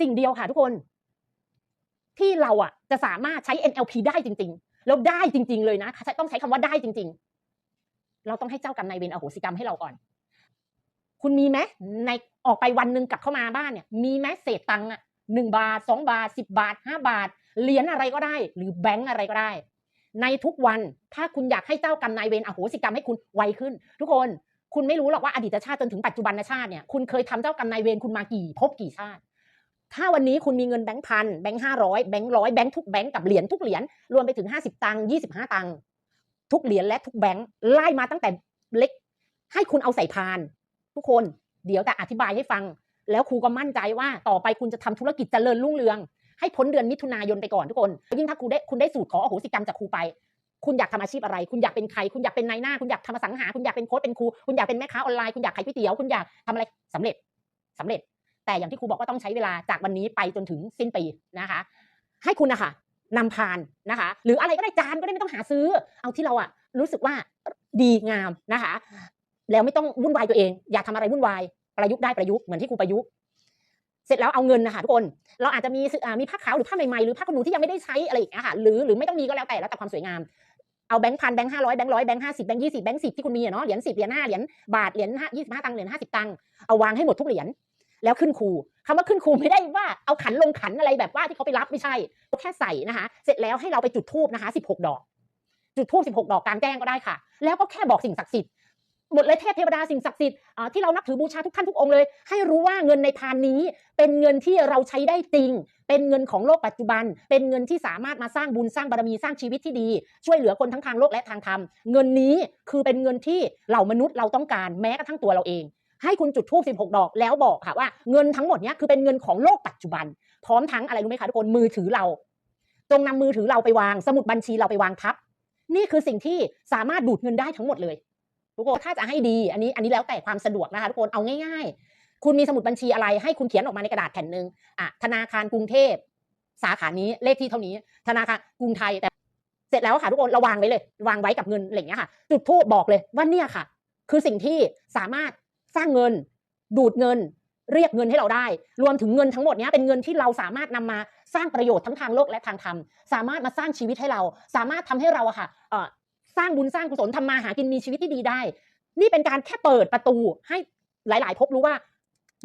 สิ่งเดียวค่ะทุกคน ที่เราอะ จะสามารถใช้ NLP ได้จริง ๆ แล้วได้จริง ๆ เลยนะต้องใช้คำว่าได้จริง ๆ เราต้องให้เจ้ากรรมนายเวรอโหสิกรรมให้เราก่อน คุณมีไหมในออกไปวันหนึ่งกลับเข้ามาบ้านเนี่ย มีไหมเศษตังค์อะหนึ่งบาทสองบาทสิบบาทห้าบาทเหรียญอะไรก็ได้ หรือแบงก์อะไรก็ได้ ในทุกวันถ้าคุณอยากให้เจ้ากรรมนายเวรอโหสิกรรมให้คุณไวขึ้น ทุกคนคุณไม่รู้หรอกว่าอดีตชาติจนถึงปัจจุบันชาติเนี่ยคุณเคยทำเจ้ากรรมนายเวรคุณมากี่ภพกี่ชาติ ถ้าวันนี้คุณมีเงินแบงค์พันแบงค์ห้าร้อยแบงค์ร้อยแบงค์ทุกแบงค์กับเหรียญทุกเหรียญรวมไปถึงห้าสิบตังค์ยี่สิบห้าตังค์ทุกเหรียญและทุกแบงค์ไล่มาตั้งแต่เล็ก ให้คุณเอาใส่พาน ทุกคนเดี๋ยวแต่อธิบายให้ฟัง แล้วครูก็มั่นใจว่าต่อไปคุณจะทำธุรกิจเจริญรุ่งเรือง ให้พ้นเดือนมิถุนายนไปก่อนทุกคนยิ่งถ้าคุณได้คุณได้สูตรขออโหสิกรรมจากครูไป คุณอยากทำอาชีพอะไร คุณอยากเป็นใคร คุณอยากเป็นนายหน้า คุณอยากทำสังหา คุณอยากเป็นโค้ชเป็นครู คุณอยากเป็นแม่ค้าออนไลน์ คุณอยากขายก๋วยเตี๋ยว คุณอยากทำอะไรสำเร็จสำเร็จ แต่อย่างที่ครูบอกว่าต้องใช้เวลาจากวันนี้ไปจนถึงสิ้นปีนะคะ ให้คุณนะคะนำพานนะคะ หรืออะไรก็ได้จานก็ได้ไม่ต้องหาซื้อ เอาที่เราอะรู้สึกว่าดีงามนะคะ แล้วไม่ต้องวุ่นวายตัวเอง อย่ากทำอะไรวุ่นวายประยุกต์ได้ประยุกต์เหมือนที่ครูประยุกต์เสร็จแล้วเอาเงินนะคะทุกคนเราอาจจะมีมีผ้าขาวหรือผ้าใหม่ๆหรือผ้าขนหนูที่ยังไม่ได้ใช้อะไรอย่างเงี้ยค่ะหรือหรือไม่ต้องมีก็แล้วแต่แล้วแต่ความสวยงามเอาแบงค์พันแบงค์ห้าร้อยแบงค์ร้อยแบงค์ห้าสิบแบงค์ยี่สิบแบงค์สิบที่คุณมีเนาะเหรียญสิบเหรียญห้าเหรียญบาทเหรียญห้ายี่สิบห้าตังค์เหรียญห้าสิบตังค์เอาวางให้หมดทุกเหรียญ แล้วขึ้นครูคำว่าขึ้นครูไม่ได้ว่าเอาขันลงขันอะไรแบบว่าที่เขาไปรับไม่ใช่แค่ใส่นะคะ เสร็จแล้วให้เราไปจุดทูบนะคะสิบหกดอก จุดทูบสิบหกดอกกลางแจ้งก็ได้ค่ะ แล้วก็แค่บอกสิ่งศักดิ์สิทธิ์หมดเลยเทพเทวดาสิ่งศักดิ์สิทธิ์ที่เรานับถือบูชาทุกท่านทุกองค์เลย ให้รู้ว่าเงินในพานนี้ เป็นเงินที่เราใช้ได้จริง เป็นเงินของโลกปัจจุบัน เป็นเงินที่สามารถมาสร้างบุญสร้างบารมีสร้างชีวิตที่ดี ช่วยเหลือคนทั้งทางโลกและทางธรรมเงินนี้คือเป็นเงินที่เหล่ามนุษย์เราต้องการแม้กระทั่งตัวเราเอง ให้คุณจุดธูป16 ดอก แล้วบอกค่ะว่าเงินทั้งหมดเนี้ยคือเป็นเงินของโลกปัจจุบัน พร้อมทั้งอะไรรู้ไหมคะทุกคนมือถือเราจงนำมือถือเราไปวาง สมุดบัญชีเราไปวางทับ นี่คือสิ่งที่สามารถดูดเงินได้ทั้งหมดเลยทุกคนถ้าจะให้ดี อันนี้อันนี้แล้วแต่ความสะดวกนะคะทุกคนเอาง่าย ๆ คุณมีสมุดบัญชีอะไรให้คุณเขียนออกมาในกระดาษแผ่นหนึ่งอะธนาคารกรุงเทพสาขานี้เลขที่เท่านี้ ธนาคารกรุงไทยแต่เสร็จแล้วค่ะทุกคนราวางไว้เลยวางไว้กับเงินอะไรอย่างเงี้ยค่ะ จุดทูบบอกเลยว่าเนี่ยค่ะ คือสิ่งที่สามารถ สร้างเงิน ดูดเงิน เรียกเงินให้เราได้ รวมถึงเงินทั้งหมดนี้เป็นเงินที่เราสามารถนำมาสร้างประโยชน์ทั้งทางโลกและทางธรรม สามารถมาสร้างชีวิตให้เรา สามารถทำให้เราอะค่ะสร้างบุญสร้างกุศลทำมาหากินมีชีวิตที่ดีได้ นี่เป็นการแค่เปิดประตูให้หลาย ๆ พบรู้ว่า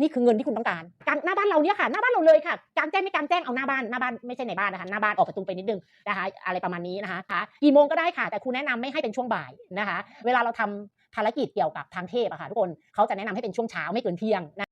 นี่คือเงินที่คุณต้องการการหน้าบ้านเราเนี่ยค่ะ หน้าบ้านเราเลยค่ะ กางแจ้งไม่กางแจ้งเอาหน้าบ้าน หน้าบ้านไม่ใช่ในบ้านนะคะ หน้าบ้านออกประตูไปนิดนึงนะคะ อะไรประมาณนี้นะคะกี่โมงก็ได้ค่ะ แต่ครูแนะนำไม่ให้เป็นช่วงบ่ายนะคะ เวลาเราทำ ภารกิจเกี่ยวกับทางเทพอะค่ะทุกคนเขาจะแนะนำให้เป็นช่วงเช้าไม่เกินเที่ยงนะ